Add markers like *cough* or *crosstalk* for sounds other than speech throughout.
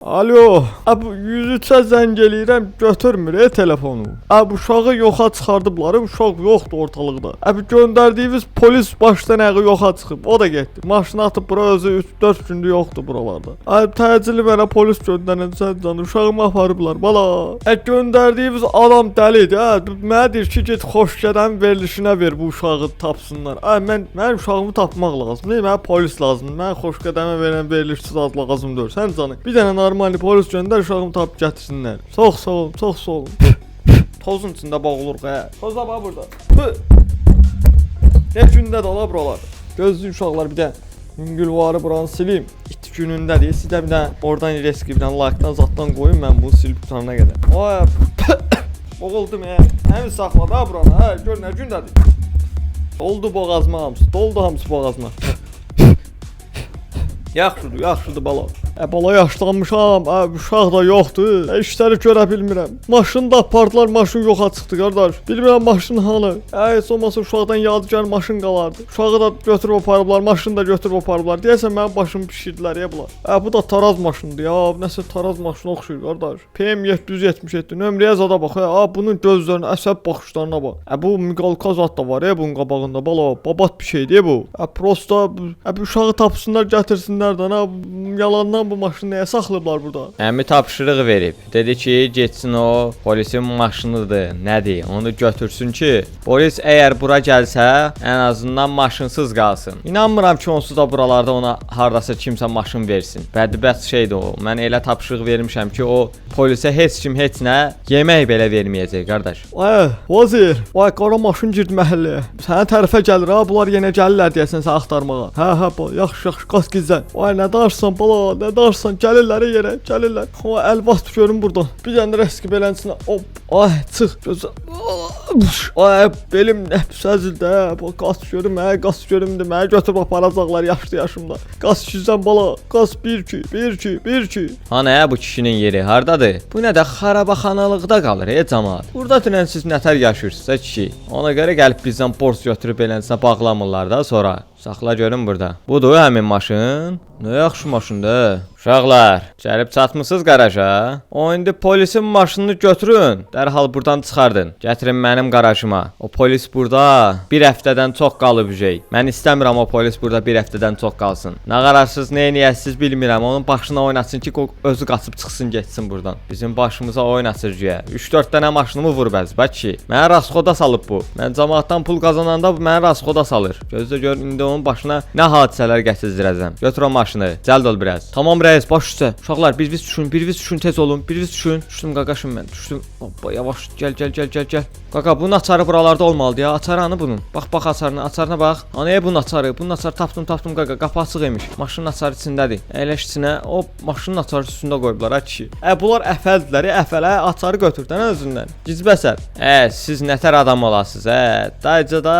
Alo, a bu 103-ə zəng eləyirəm, götürmür e telefonu. A bu uşağı yoxa çıxardıblar, uşaq yoxdur ortalıqda. A bu göndərdiyiniz polis başdan ayağa yoxa çıxıb, o da getdi. Maşını atıb bura özü 3-4 gündür yoxdur buralarda. A təcili mənə polis göndərin sən canım, uşağımı aparıblar bala. A göndərdiyiniz adam dəlidir, ha. Mənə deyir ki, get xoşgədən verilişinə ver bu uşağı tapsınlar. A mən mənim uşağımı tapmaq lazımdır. Mənə polis lazımdır. Mən xoşgədəmə verən verilişsiz ad lazımdır. Sən canım. Bir dənə normal polis göndər uşağımı tapıb gətirsinlər. Çox sağ olun, çox sağ olun. Tozun içində boğuluruq hə. Toza bax burada. Ne gündə də ala buralar. Gözlü uşaqlar bir də Güngülvarı buranı silim. İt günündədir. Siz də bir də oradan reski bir dənə like-dan zatdan qoyun mən bunu silib qutarana qədər. Ay. *coughs* Boğuldum hə. Həmin saxladı ha buranı. Hə, gör nə gündədir. Doldu boğazıma hamısı. Doldu hamısı boğazıma. *coughs* Yaxşıdır, yaxşıdır bala. Ə bala yaşlanmışam, ə uşaq da yoxdur. Ə, işləri görə bilmirəm. Maşını da apardılar, maşın yoxa çıxdı qardaş. Bilmirəm maşın hanı. Ə heç olmasa uşaqdan yadigar maşın qalardı. Uşağı da götürüb aparıblar, maşını da götürüb aparıblar. Deyəsən mənim başımı bişirdilər ya bunlar. Ə bu da taraz maşındır ya. Nəsə taraz maşını oxşuyur qardaş. PM 777 nömrəyə zada bax. Ə bunun gözlərinə, əsəb baxışlarına bax. Ə bu miqalka zad da var ya bunun qabağında. Bala, babat bir şeydir bu. Ə prosta ə uşağı tapsınlar, gətirsinlər də. Nə yalandan bu maşını nəyə saxlayıblar burada? Əmi tapşırıq verib. Dedi ki, getsin o polisin maşınıdır, nədir? Onu götürsün ki, polis əgər bura gəlsə, ən azından maşınsız qalsın. İnanmıram ki, onsuz da buralarda ona hardasa kimsə maşın versin. Bədbəxt şeydir o. Mən elə tapşırıq vermişəm ki, o polisə heç kim heç nə yemək belə verməyəcək, qardaş. Ay, vazir. Vay qara maşın girdi məhəlləyə. Sənə tərəfə gəlir ha, bunlar yenə gəlirlər deyəsən səni axtarmağa. Hə, hə, yaxşı, yaxşı, qaz gizlən. Vay, nə darsan bala, nə darsan, gəlirlər yerə, gəlirlər. O əlvat görüm burdan. Bir dənə rəski belənsinə. Hop, ay, çıx gözə. Ay, belim nə hə. Bu qaz görüm, hə, qaz görümdü. Məni götürüb aparacaqlar yaşlı yaşımda. Qaz gizlən bala. Qaz 1 2 1 2 1 2. Ha nə bu kişinin yeri hardadır? Bu nə də xarabaxanalıqda qalır ey camaat. Burada tünən siz nətər yaşayırsınız ay kişi? Ona görə gəlib bizdən borc götürüb eləsinə bağlamırlar da sonra. Saxla görün burada. Budur həmin maşın. Nə yaxşı maşındır. Uşaqlar, gəlib çatmısınız qaraja? O indi polisin maşınını götürün. Dərhal burdan çıxardın. Gətirin mənim qarajıma. O polis burada bir həftədən çox qalıb ücey. Mən istəmirəm o polis burada bir həftədən çox qalsın. Nə qararsız, nə edəsiz bilmirəm. Onun başına oynasın ki, özü qaçıb çıxsın, getsin burdan. Bizim başımıza oynasır güya. 3-4 dənə maşınımı vurub əz, bax ki. Mənə rasxoda salıb bu. Mən cəmaatdan pul qazananda bu mənə rasxoda salır. Gözlə gör indi onun başına nə hadisələr gətirəcəm. Götür o maşını. Cəld ol biraz. Tamam reis, baş üstə. Uşaqlar bir biz düşün, bir biz düşün tez olun. Bir biz düşün. Düşdüm qaqaşım mən. Düşdüm. Hoppa yavaş gəl gəl gəl gəl gəl. Qaqa bunun açarı buralarda olmalıdır ya. Açarı hanı bunun? Bax bax açarına, açarına bax. Anaya bunun açarı. Bunun açarı tapdım tapdım qaqa. Qapı açıq imiş. Maşının açarı içindədir. Əyləş içinə. O maşının açarı üstündə qoyublar ha kişi. Ə bunlar əfəldirlər. ə, Əfələ açarı götürdün özündən. Gizbəsər. Ə siz nətər adam olasınız ə? Dayıca da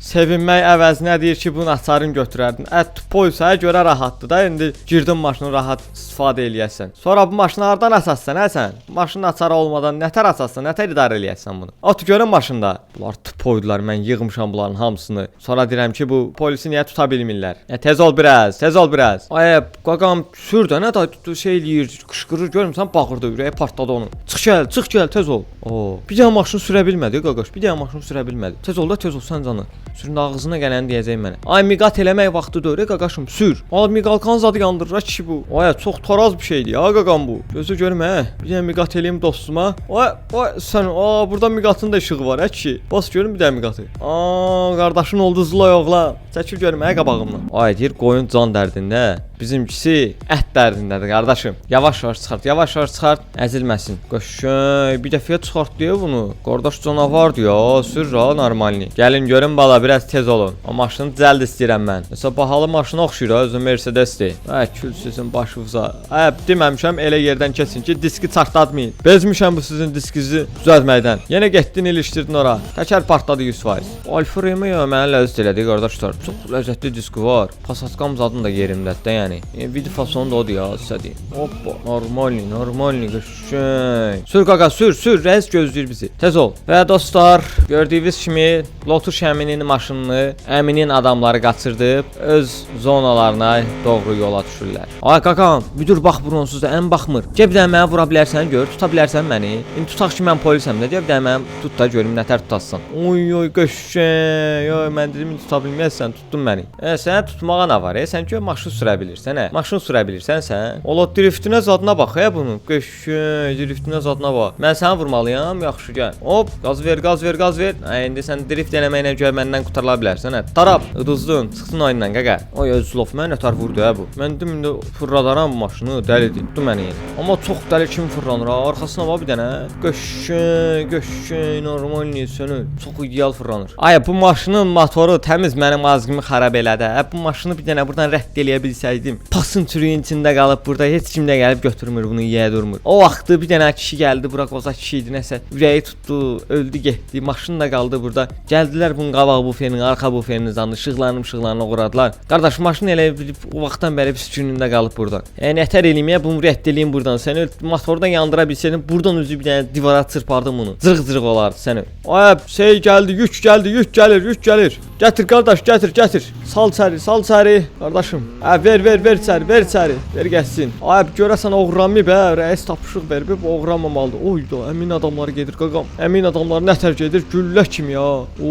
sevinmək əvəzinə deyir ki, bunun açarını götürərdin. Ə polisaya görə rahatdır da indi girdin maşını rahat istifadə eləyəsən. Sonra bu maşını hardan əsassan hə sən? Maşının açarı olmadan nətər əsassan, nətər idarə eləyəsən bunu? At görün maşında. Bunlar tupoydular, mən yığmışam bunların hamısını. Sonra deyirəm ki, bu polisi niyə tuta bilmirlər? Ya tez ol biraz, tez ol biraz. Ay qaqam sür də nə da şey eləyir, qışqırır, görmüsən bağırdı, ürəyi partladı onun. Çıx gəl, çıx gəl, tez ol. Oo, bir dənə maşını sürə bilmədi qaqaş, bir dənə maşını sürə bilmədi. Tez ol da, tez ol sən canı. Sürün ağzına gələni deyəcək mənə. Ay miqat eləmək vaxtı deyil, qaqaşım, sür. Al miqalkan zadı yandırır kişi bu. Ay çox taraz bir şeydir ya qaqam bu. Gözü görmə. hə. Bir dənə miqat eləyim dostuma. Ay, ay sən, aa burada miqatın da işığı var ha kişi. Bas görüm bir dənə miqatı. Aa, qardaşın oldu zlay oğlan. Çəkil görmə hə qabağımdan. Ay deyir qoyun can dərdində. Bizimkisi ət dərdindədir qardaşım. Yavaş-yavaş çıxart, yavaş-yavaş çıxart, əzilməsin. Qoşay, bir dəfəyə çıxart deyə bunu. Qardaş canavardır ya, sür ha normalni. Gəlin görün bala, biraz tez olun. O maşını cəld istəyirəm mən. Nəsə bahalı maşına oxşuyur özü Mercedes-dir. Hə, kül sizin başınıza. Hə, deməmişəm elə yerdən keçin ki, diski çartlatmayın. Bezmişəm bu sizin diskinizi düzəltməkdən. Yenə getdin ilişdirdin ora. Təkər partladı 100%. Alfa Romeo mənə ləzzət elədi qardaşlar. Çox ləzzətli diski var. Passatqam zadın da yerimdədir yəni. Məni. E, video fasonu da odur ya, istədi. Hoppa, normalni, normalni, qəşəng. Sür qaqa, sür, sür, rəis gözləyir bizi. Tez ol. Və dostlar, gördüyünüz kimi Lotus Əminin maşınını Əminin adamları qaçırdıb öz zonalarına doğru yola düşürlər. Ay qaqam, müdür bax bronsuz da ən baxmır. Gəl bir dənə mənə vura bilərsən, gör, tuta bilərsən məni. İndi tutaq ki, mən polisəm də, gəl bir dənə mənə tut da görüm nətər tutasan. Oy oy qəşəng. Oy mən dedim tuta bilməzsən, tutdun məni. E, sənə tutmağa nə var? E, sən ki maşın sürə bilirsən, hə? Maşın sürə bilirsən sən. Ola driftinə zadına bax, hə bunun. Qəşəng, driftinə zadına bax. Mən səni vurmalıyam, yaxşı gəl. Hop, qaz ver, qaz ver, qaz ver. Hə, indi sən drift eləməklə görə məndən qurtarıla bilərsən, hə? Tarap, uduzdun, çıxsın oyundan qaqa. Oy öz lof mən nətər vurdu hə bu. Mən dedim indi fırladaram maşını, dəlidir. Tutdu məni. Amma çox dəli kimi fırlanır. Arxasına bax bir dənə. Qəşəng, qəşəng, normal sönür. Çox ideal fırlanır. Ay bu maşının motoru təmiz mənim azğımı xarab elədi. Hə bu maşını bir dənə buradan rədd eləyə bilsəydim. Pasın türüyün içində qalıb burada heç kim də gəlib götürmür bunu yeyə durmur. O vaxtı bir dənə kişi gəldi bura qoza kişi idi nəsə. Ürəyi tutdu, öldü getdi. Maşın da qaldı burada. Gəldilər bunun qabaq bufenin, arxa bufenin zandı, işıqlanıb işıqlarını quradılar. Qardaş maşın elə o vaxtdan bəri pis günündə qalıb burada. Yəni nətər eləməyə bunu rədd eləyim buradan. Sən öl motordan yandıra bilsəydin, buradan üzü bir dənə divara çırpardım bunu. Zırıq-zırıq olardı sən öl. Ay şey gəldi, yük gəldi, yük gəlir, yük gəlir. Gətir qardaş, gətir, gətir. Sal içəri, sal içəri. Qardaşım. Hə ver, ver, ver içəri, ver içəri. Ver gəlsin. Ay görəsən oğurlanmayıb hə, rəis tapışıq verib, oğurlanmamalıdır. Oy da, əmin adamları gedir qaqam. Əmin adamlar nətər gedir? Güllə kimi ya.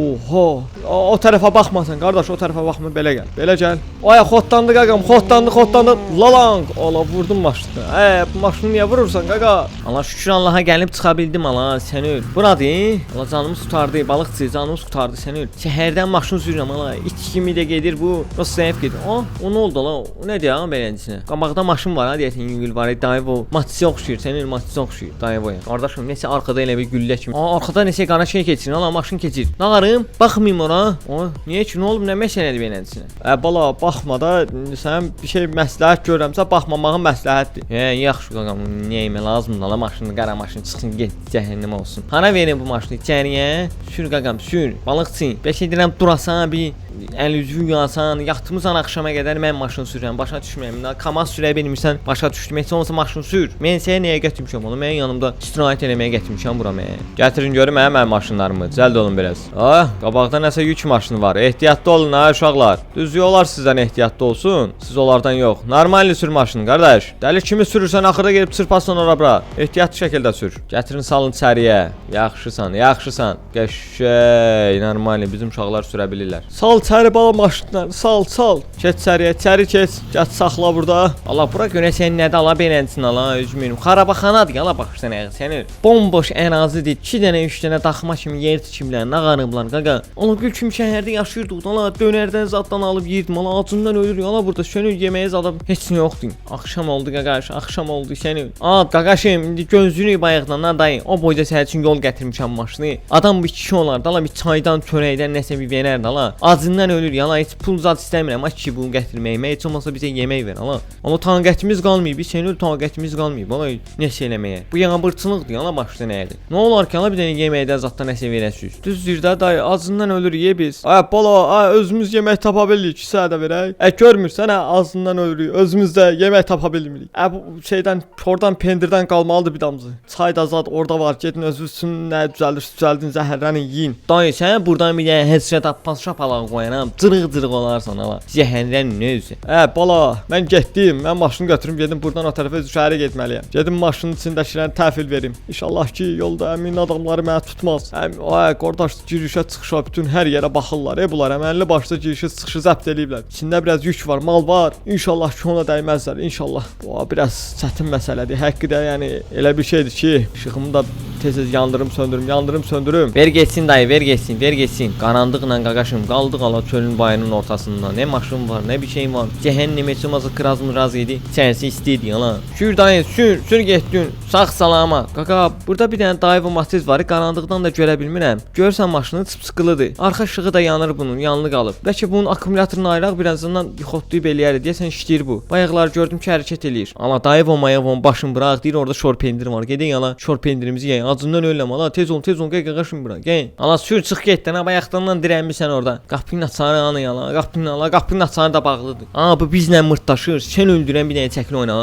Oha. O, o tərəfə baxmasan qardaş, o tərəfə baxma, belə gəl. Belə gəl. Ay xotlandı qaqam, xotlandı, xotlandı. Lalang. Ala vurdum maşını. Ə, maşını niyə vurursan qaqa? Allah şükür Allaha gəlib çıxa bildim ala. Sən öl. Buradır. Allah canımız tutardı, balıqçı canımız tutardı sən öl. Şəhərdən maşın sürürəm ala. İt kimi də gedir bu. Nasıl zəif gedir. Ah, o nə oldu la? O nədir ya beləsinə? Qabaqda maşın var ha deyəsən yüngül var. Dayı bu Matsi oxşuyur. Sənin Matsi oxşuyur. Bu. Qardaşım nəsə arxada elə bir güllə kimi. Aa, arxada nəsə qara şey keçir. Ala maşın keçir. Nağarım, baxmayım ora. O, niyə ki, nə olub, nə məsələdir beləsinə? Ə, bala, baxma da, sən bir şey məsləhət görəmsə, baxmamağın məsləhətdir. Hə, yaxşı qaqam, niyə yemə lazımdır ala maşını, qara maşın çıxsın, get cəhənnəm olsun. Hara verin bu maşını içəriyə? Sür qaqam, sür. Balıqçı, bəlkə deyirəm durasan bir əl üzvü yuyasan, yatmısan axşama qədər mən maşın sürürəm. Başa düşmürəm. Kamaz sürə bilmirsən, başa düşdüm. Heç olmasa maşın sür. Mən səni nəyə gətirmişəm onu? Mənim yanımda istirahət eləməyə gətirmişəm bura mənə. Gətirin görüm hə mənim maşınlarımı. Cəld olun biraz. Ah, qabaqda nəsə yük maşını var. Ehtiyatlı olun ha uşaqlar. Düz yollar sizdən ehtiyatlı olsun. Siz onlardan yox. Normalni sür maşını qardaş. Dəli kimi sürürsən axırda gəlib çırpasan ora bura. Ehtiyatlı şəkildə sür. Gətirin salın içəriyə. Yaxşısan, yaxşısan. Qəşəng, normalni bizim uşaqlar sürə bilirlər. Sal içəri bala maşınları. Sal, sal. Keç içəriyə, içəri keç. Gəç saxla burada. Allah bura görə sən nədə ala beləncin ala özümün. Xarabaxanadır ala baxırsan əgər səni. Bomboş ərazidir. 2 dənə 3 dənə daxma kimi yer tikimlər, nağarıblar qaqa. Ala gül kimi şəhərdə yaşayırdıq. Ala dönərdən zaddan alıb yeyirdim. Ala acından ölürük. Ala burada sönür yeməyə zada heç nə yoxdur. Axşam oldu qaqaş, axşam oldu səni. A qaqaşım indi gözünü bayaqdan da dayı. O boyda sənin üçün yol gətirmişəm maşını. Adam bu kişi olardı. Ala bir çaydan, çörəkdən nəsə bir verərdi ala. Acından ölür. Ala heç pul zad istəmirəm. Ki bunu gətirməyimə. Heç olmasa bizə yemək ver ala. Amma taqətimiz qalmayıb. Senin taqətimiz qalmayıb. Ala nəsə eləməyə. Bu yanbırçılıqdır. Ala başda nə idi? Nə olar ki, ala bir dənə yeməkdən zaddan nəsə verəsiz. Düzdür də dayı. Acından ölür ye biz. Ay bala, ay özümüz yemək tapa bilirik. Kisə də verək. Ə görmürsən hə acından ölürük. Özümüz də yemək tapa bilmirik. Ə bu şeydən oradan pendirdən qalmalıdır bir damcı. Çay da zad orada var. Gedin özünüz üçün nə düzəldir, düzəldin zəhərlənin yeyin. Dayı sən burdan bir dənə headshot appas şapalan qoyaram. Cırıq-cırıq olarsan ala. Zəhərlən nə özü? Ə bala, mən getdim. Mən maşını götürüm gedim burdan o tərəfə şəhərə getməliyəm. Gedim maşının içindəkilərini təhvil verim. İnşallah ki, yolda əmin adamları məni tutmaz. Həm ay qardaş girişə çıxışa bütün hər yerə baxırlar. E bunlar əməlli başda girişə çıxışı zəbt eləyiblər. İçində biraz yük var, mal var. İnşallah ki ona dəyməzlər. İnşallah. Bu biraz çətin məsələdir. Həqiqətən yəni elə bir şeydir ki, işığımı da tez-tez yandırım, söndürüm, yandırım, söndürüm. Ver getsin dayı, ver getsin, ver getsin. Qaranlıqla qaqaşım qaldıq ala çölün bayının ortasında. Nə maşın var, nə bir şey var. Cəhənnəm heç olmasa kraz mıraz idi. İçərisi istiydi yalan. Sür dayı, sür, sür getdin. Sağ salama. Qaqa, burada bir dənə dayı matiz var. Qaranlıqdan da görə bilmirəm. Görsən maşını çıp-çıqılıdır. Arxa işığı da yanır bunun, yanlı qalıb. Bəlkə bunun akkumulyatorunu ayıraq birazdan yıxotlayıb eləyər. Deyəsən işləyir bu. Bayaqlar gördüm ki, hərəkət eləyir. Ala dayı və maya və başın bıraq deyir orada şor pendir var. Gedin yana şor pendirimizi yeyək. Acından ölürəm ala. Tez ol, tez ol, gəl qaqaşım bura. Gəl. Ala sür çıx getdən, ha bayaqdan dirənmisən orada. Qapını açarı anı ala. Qapını ala, qapının açarı da bağlıdır. Aa bu bizlə mırtdaşır. Sən öldürən bir dənə çəkil oyna.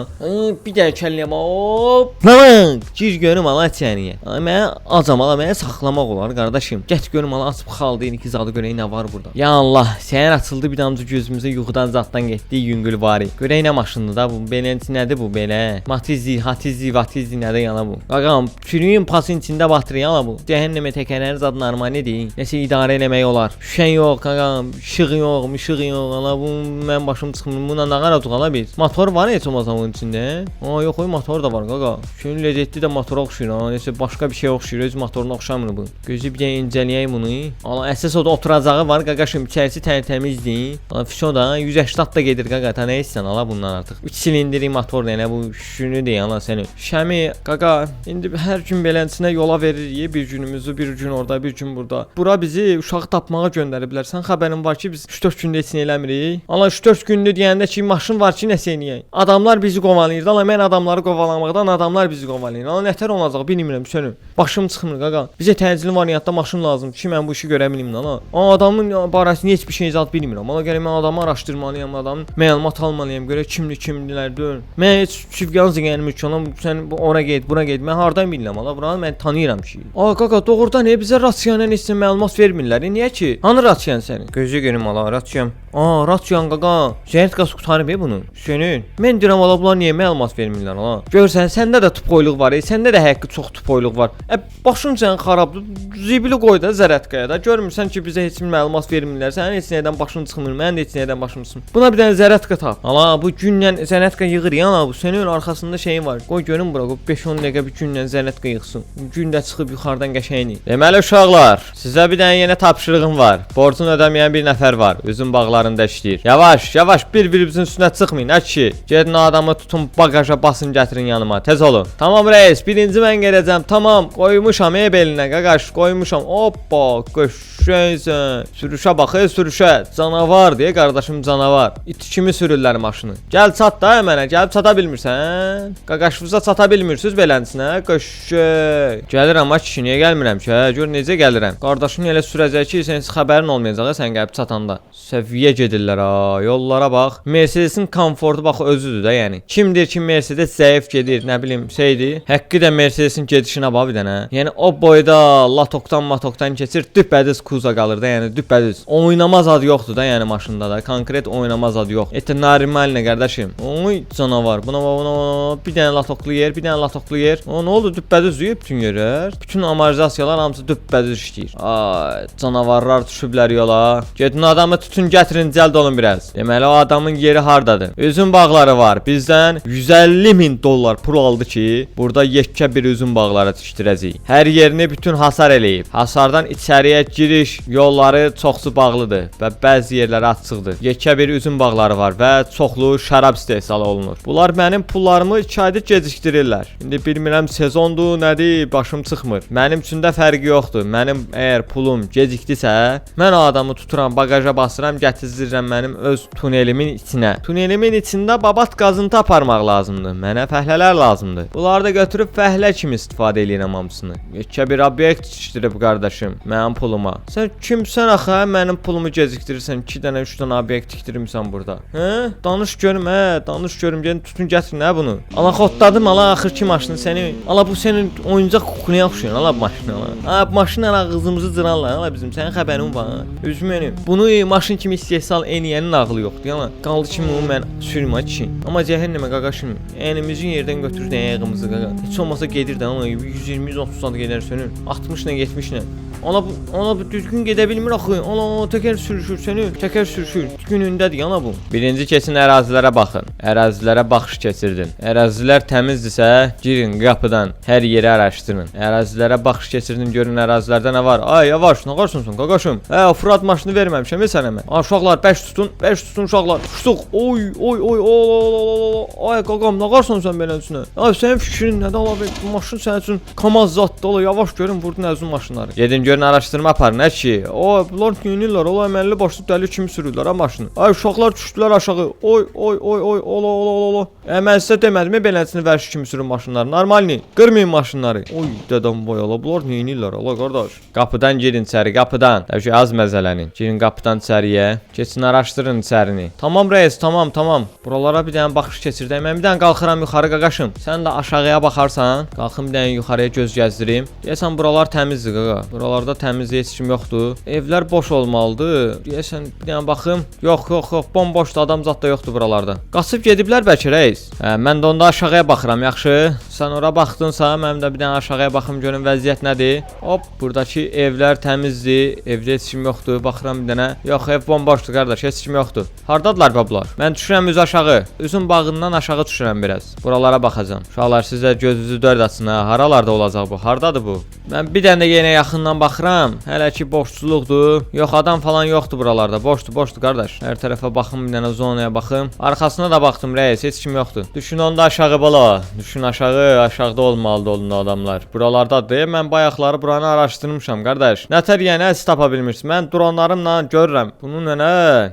Bir dənə kəlləm hop. Lan, gir görüm ala içəriyə. Ay mən acam ala, məni saxlamaq olar qardaşım. Get görüm ala açıb xaldı iki zadı görək nə var burada. Ya Allah, səhər açıldı bir damcı gözümüzə yuxudan zaddan getdi yüngül vari. Görək nə maşındır da bu. Beləncə nədir bu belə? Matizi, hatizi, vatizi nədir yana bu? Qaqam, çürüyün pasın içində batırır yana bu. Cəhənnəmə təkərləri zad normaldır. Nəsə idarə eləmək olar. Şüşən yox, qaqam, işıq yox, mışıq yox. Ala bu mən başım çıxmır. Buna nə qədər tuğala biz? Motor var heç olmasa onun içində? Aa yox, o motor da var qaqa. Şunun ləzzətli də motora oxşuyur ha. Nəsə başqa bir şey oxşuyur, öz motoruna oxşamır bu. Gözü bir dənə incələyək bunu. Ala əsas o da oturacağı var qaqaşım, içərisi tərtəmizdir. Ala fişo da 180 da gedir qaqa. Ta nə istəyirsən ala bundan artıq. 3 silindiri motor nə bu şunu deyə ala səni. Şəmi qaqa, indi hər gün beləsinə yola veririk bir günümüzü, bir gün orada, bir gün burada. Bura bizi uşağı tapmağa göndəriblər. Sən xəbərin var ki, biz 3-4 gündə heç nə eləmirik. Ala 3-4 gündür deyəndə ki, maşın var ki, nəsə eləyək. Adamlar bizi qovalayır. Ala mən adamları qovalamaqdan adamlar bizi qovalayır. Ala nətər olacaq bilmirəm sönüm. Başım çıxmır qaqa. Bizə təcili variantda maşın lazımdır ki, mən bu işi görə bilim ala. Aa, adamın barəsində heç bir şey zad bilmirəm. Ala gərək mən adamı araşdırmalıyam, adamın məlumat almalıyam, görə kimli kimdilər deyil. Mən heç Şivgan zəngənimi ki, ona sən ora get, bura get. Mən hardan bilirəm ala? Buranı mən tanıyıram ki. Aa, qaqa, doğrudan niyə bizə rasiyanın heç məlumat vermirlər? E, Niyə ki? Hanı rasiyan sənin? Gözü görüm ala, rasiyan. Aa, rasiyan qaqa. Zəhət qaz qutarıb e bunu. Senin. Mən deyirəm ala bunlar niyə məlumat vermirlər ala? Görsən, səndə də tupoyluq var, e, səndə də həqiqi çox tupoyluq var. E, başın sən xarabdır. Zibili qoy da zərətqaya da. Görmürsən ki, bizə heç bir məlumat vermirlər. Sənin heç nədən başın çıxmır, mənim də heç nədən başım çıxmır. Buna bir dənə zərətqa tap. Ala, bu günlə zərətqa yığır ya, ala, bu senin arxasında şeyin var. Qoy görüm bura, qoy 5-10 dəqiqə bir günlə zərətqa yığsın. Gün də çıxıb yuxarıdan qəşəyini. Deməli uşaqlar, sizə bir dənə yenə tapşırığım var. Borcunu ödəməyən bir nəfər var. Üzüm bağlarında işləyir. Yavaş, yavaş bir-birimizin üstünə çıxmayın, ə kişi. Gedin adamı tutun bagaja basın gətirin yanıma. Tez olun. Tamam reis, birinci mən gələcəm. Tamam, qoymuşam e belinə, qaqaş, qoymuşam. Hoppa, qəşəngsən. Sürüşə bax, sürüşə. Canavar deyə qardaşım canavar. İt kimi sürürlər maşını. Gəl çat da mənə, gəlib çata bilmirsən? Qaqaşınıza çata bilmirsiniz belənsinə? Qəşəng. Gəlirəm ha kişi, niyə gəlmirəm ki? Hə, gör necə gəlirəm. Qardaşın elə sürəcək ki, sən heç xəbərin olmayacaq sən gəlib çatanda. Səviyyə gedirlər ha, yollara bax. Mercedesin komfortu bax özüdür də, yəni. Kimdir ki, Mercedes zəif gedir, nə bilim, şeydir. Həqqi Mercedesin gedişinə bax bir dənə. Yəni o boyda latokdan matokdan keçir, düpbədüz kuza qalır da, yəni düpbədüz. Oynamaz ad yoxdur da, yəni maşında da. Konkret oynamaz ad yox. Etə normalne qardaşım. Oy canavar. Buna bax, buna bax. Bir dənə latoklu yer, bir dənə latoklu yer. O nə oldu? Düpbədüz deyib bütün yerlər. Bütün amortizasiyalar hamısı düpbədüz işləyir. Ay, canavarlar düşüblər yola. Gedin adamı tutun, gətirin, cəld olun biraz. Deməli o adamın yeri hardadır? Üzüm bağları var. Bizdən 150 min dollar pul aldı ki, burada yekə bir üzüm bağları tikdirəcəyik. Hər yerini bütün hasar eləyib. Hasardan içəriyə giriş yolları çoxsu bağlıdır və bəzi yerləri açıqdır. Yekə bir üzüm bağları var və çoxlu şərab istehsal olunur. Bunlar mənim pullarımı 2 aydır gecikdirirlər. İndi bilmirəm sezondur, nədir, başım çıxmır. Mənim üçün də fərqi yoxdur. Mənim əgər pulum gecikdisə, mən o adamı tuturam, bagaja basıram, gətizdirirəm mənim öz tunelimin içinə. Tunelimin içində babat qazıntı aparmaq lazımdır. Mənə fəhlələr lazımdır. Bunları da götürüb fəhlə kimi istifadə edirəm hamısını. Yekə bir obyekt yetişdirib qardaşım mənim puluma. Sən kimsən axı? hə? Mənim pulumu gecikdirirsən. 2 dənə, 3 dənə obyekt tikdirmisən burada. Hə? Danış görüm, hə, danış görüm. Gəlin tutun gətirin hə bunu. Ala xotladım ala axırki maşını səni. Ala bu sənin oyuncaq kuklaya oxşuyur ala maşın ala. Bu maşın ala qızımızı cırarlar ala bizim. Sənin xəbərin var. Üzüm mənim. Bunu maşın kimi istehsal eləyənin ağlı yoxdur. Ala qaldı kimi onu mən sürüm ha kişi. Amma cəhənnəmə qaqaşım. Əynimizin yerdən götürür ayağımızı qaqa. Heç olmasa gedir də ama 120 130 saat gedər sönür. 60 ilə 70 ilə. Ana bu, ana bu düzgün gedə bilmir axı. Ana təkər sürüşür səni. Təkər sürüşür. Günündədir ana bu. Birinci keçin ərazilərə baxın. Ərazilərə baxış keçirdin. Ərazilər təmizdirsə, girin qapıdan. Hər yeri araşdırın. Ərazilərə baxış keçirdin, görün ərazilərdə nə var. Ay yavaş, nə qarşınsan qaqaşım? Hə, Fırat maşını verməmişəm sənə mən. Ay uşaqlar 5 tutun, 5 tutun uşaqlar. Uçduq. Oy, oy, oy, oy, ay qaqam, nə qarşınsan sən belə üstünə? Ay sənin fikrin nədir ala ver? Bu maşın sənin üçün kamaz zaddır. Ola yavaş görün vurdun əzun maşınları. Gedin görün araşdırma aparın nə ki. O bunlar günlüklər, ola əməlli başlı dəli kimi sürürlər ha maşını. Ay uşaqlar düşdülər aşağı. Oy, oy, oy, oy, ola, ola, ola, ola. E, mən sizə demədim mi beləsini vərş kimi sürün maşınları. Normalni. Qırmayın maşınları. Oy dedəm vay ala bunlar nə edirlər ala qardaş. Qapıdan girin içəri, qapıdan. Təbii az məzələnin. Girin qapıdan içəriyə. Keçin araşdırın içərini. Tamam reis, tamam, tamam. Buralara bir dənə baxış keçirdək. Mən bir dənə qalxıram yuxarı qaqaşım. Sən də aşağıya baxarsan. Qalxım bir dənə yuxarıya göz gəzdirim. Deyəsən buralar təmizdir qaqa. Buralarda təmiz heç kim yoxdur. Evlər boş olmalıdır. Deyəsən bir dənə baxım. Yox, yox, yox. Bomboşdur. Adam zad da yoxdur buralarda. Qaçıb gediblər bəlkə reis. Hə, mən də onda aşağıya baxıram, yaxşı? Sən ora baxdınsa, mənim də bir dənə aşağıya baxım görüm vəziyyət nədir. Hop, buradakı evlər təmizdir. Evdə heç kim yoxdur. Baxıram bir dənə. Yox, ev bomboşdur qardaş, heç kim yoxdur. Hardadılar bablar? Mən düşürəm üz aşağı. Üzün bağından aşağı düşürəm biraz. Buralara baxacağam. Uşaqlar sizə gözünüzü dörd açın ha. Haralarda olacaq bu? Hardadır bu? Mən bir dənə də yenə yaxından baxıram. Hələ ki boşçuluqdur. Yox, adam falan yoxdur buralarda. Boşdur, boşdur qardaş. Hər tərəfə baxım, bir dənə zonaya baxım. Arxasına da baxdım reis, heç kim yoxdur. Düşün onda aşağı bala. Düşün aşağı, aşağıda olmalıdır onun adamlar. Buralardadır. Mən bayaqları buranı araşdırmışam qardaş. Nətər yəni əz tapa bilmirsən. Mən dronlarımla görürəm. Bunun nə?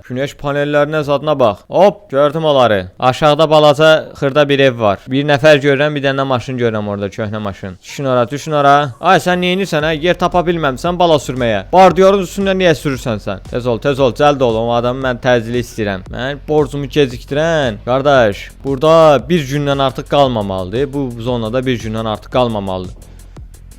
Günəş panellərinə zadına bax. Hop, gördüm onları. Aşağıda balaca xırda bir ev var. Bir nəfər görürəm, bir dənə də maşın görürəm orada, köhnə maşın. Düşün ora, düşün ora. Ay sən nə edirsən hə? Yer tapa bilməmsən bala sürməyə. Bardiyorun üstündə niyə sürürsən sən? Tez ol, tez ol, cəld ol. O adamı mən təcili istəyirəm. Mən borcumu gecikdirən. Qardaş, burada bir gündən artıq qalmamalıdır. Bu zonada bir gündən artıq qalmamalıdır.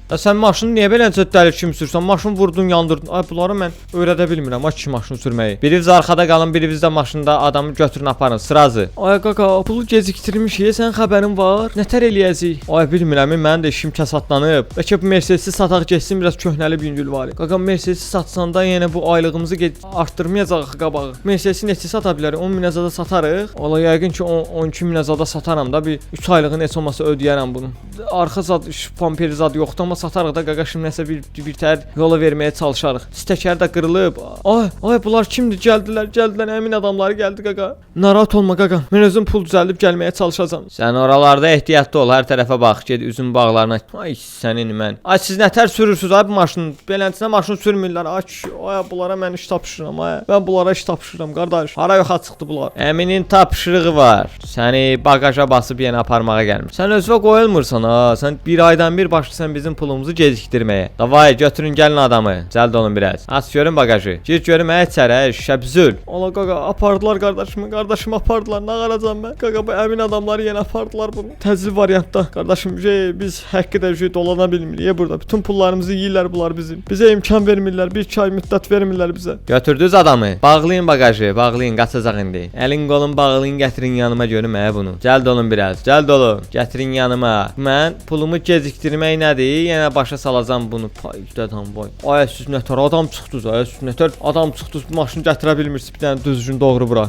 Ya sən maşını niyə beləcə dəli kimi sürsən? Maşın vurdun, yandırdın. Ay bunları mən öyrədə bilmirəm. Ay ki maşın sürməyi. Biriniz arxada qalın, biriniz də maşında adamı götürün aparın. Sırazı. Ay qaqa, pulu gecikdirmişik. Sən xəbərin var? Nətər eləyəcəyik? Ay bilmirəm, mənim də işim kəsadlanıb. Bəlkə bu Mercedes-i sataq getsin, biraz köhnəli yüngül var. Qaqa Mercedes satsan da yenə bu aylığımızı artdırmayacağıq qabağı. Mercedes neçə sata bilərik? 10 min zada satarıq. Ola yəqin ki 10 12 min zada sataram da bir 3 aylığın heç olmasa ödəyərəm bunu. Arxa zad, pamperi zad yoxdur amma satarıq da qaqa şimdi nəsə bir bir tər yola verməyə çalışarıq. Stəkər də qırılıb. Ay, ay bunlar kimdir? Gəldilər, gəldilər. Əmin adamları gəldi qaqa. Narahat olma qaqa. Mən özüm pul düzəldib gəlməyə çalışacağam. Sən oralarda ehtiyatlı ol, hər tərəfə bax, get üzüm bağlarına. Ay sənin mən. Ay siz nətər sürürsüz ay bu maşını? Beləsinə maşın sürmürlər. Ay, ay bunlara mən iş tapşırıram ay. Mən bunlara iş tapşırıram qardaş. Hara yoxa çıxdı bunlar? Əminin tapşırığı var. Səni bagaja basıb yenə aparmağa gəlmiş. Sən özünə qoyulmursan ha. Sən bir aydan bir başlasan bizim pulumuzu gecikdirməyə. Davay, götürün gəlin adamı. Cəld olun biraz. Aç görün bagajı. Gir görüm ə içəri, ə, şəbzül. Ola qaqa apardılar qardaşımı. Qardaşımı apardılar. Nə qalacam mən? Qaqa bu əmin adamları yenə apardılar bunu. Təcil variantda. Qardaşım şey, biz haqqı da şey dolana bilmirik burada. Bütün pullarımızı yeyirlər bunlar bizim. Bizə imkan vermirlər. Bir iki ay müddət vermirlər bizə. Götürdünüz adamı. Bağlayın bagajı, bağlayın, qaçacaq indi. Əlin qolun bağlayın, gətirin yanıma görüm ə bunu. Cəld olun biraz, cəld olun. Gətirin yanıma. Mən pulumu gecikdirmək nədir? Yenə başa salacağam bunu. Pay dədən boy. Ay siz nətər adam çıxdınız, ay siz nətər adam çıxdınız, maşını gətirə bilmirsiniz bir dənə düzgün doğru bura.